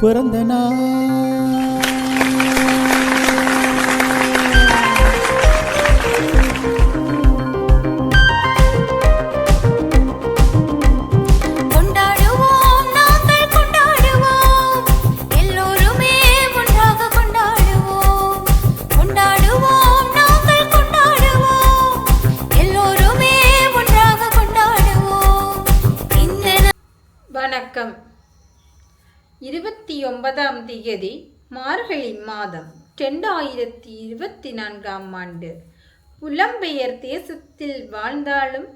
பிறந்த நாள். கொண்டாடுவோம் நாங்கள் கொண்டாடுவோம். எல்லோருமே ஒன்றாக கொண்டாடுவோம். கொண்டாடுவோம் நாங்கள் கொண்டாடுவோம். எல்லோருமே ஒன்றாக கொண்டாடுவோம். இந்த நா- வணக்கம். இருபத்தி ஒன்பதாம் திகதி மார்கழி மாதம் ரெண்டாயிரத்தி இருபத்தி நான்காம் ஆண்டு. புலம்பெயர் தேசத்தில் வாழ்ந்தாலும்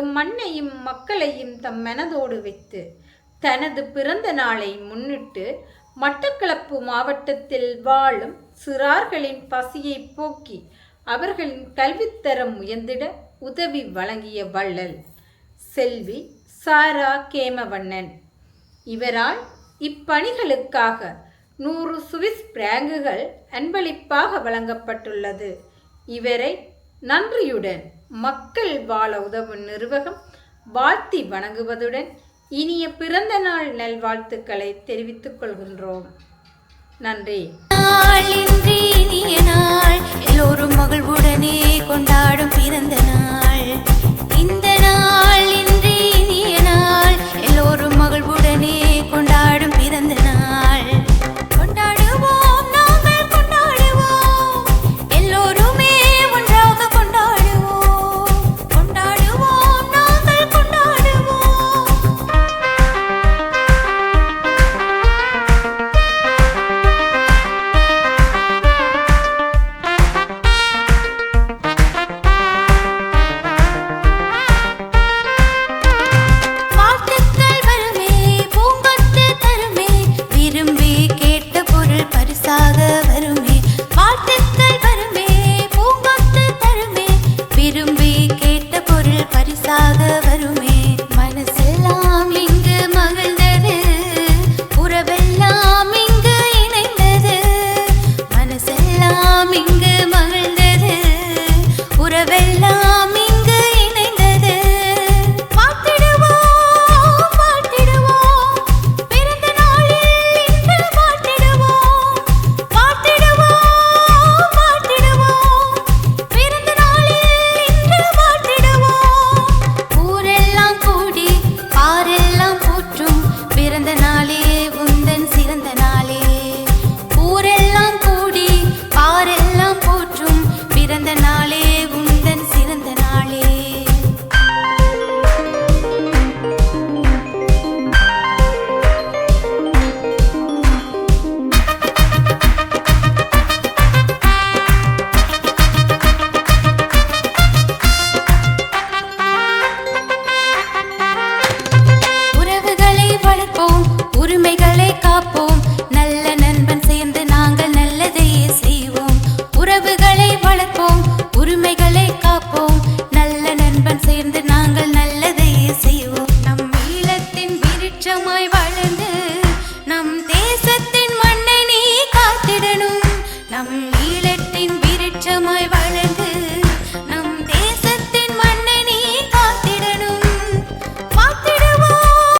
எம்மண்ணையும் மக்களையும் தம் மனதோடு வைத்து தனது பிறந்த நாளை முன்னிட்டு மட்டக்களப்பு மாவட்டத்தில் வாழும் சிறார்களின் பசியை போக்கி அவர்களின் கல்வித்தரம் உயர்ந்திட உதவி வழங்கிய வள்ளல் செல்வி சாரா கேமவண்ணன். இவரால் இப்பணிகளுக்காக நூறு சுவிஸ் பிராங்குகள் அன்பளிப்பாக வழங்கப்பட்டுள்ளது. இவரை நன்றியுடன் மக்கள் வாழ உதவும் நிர்வாகம் வாழ்த்தி வணங்குவதுடன் இனிய பிறந்த நாள் நல்வாழ்த்துக்களை தெரிவித்துக் கொள்கின்றோம். நன்றி. நாள் எல்லோரும் மகிழ்வுடனே கொண்டாடும் பிறந்த இங்கு কাপড়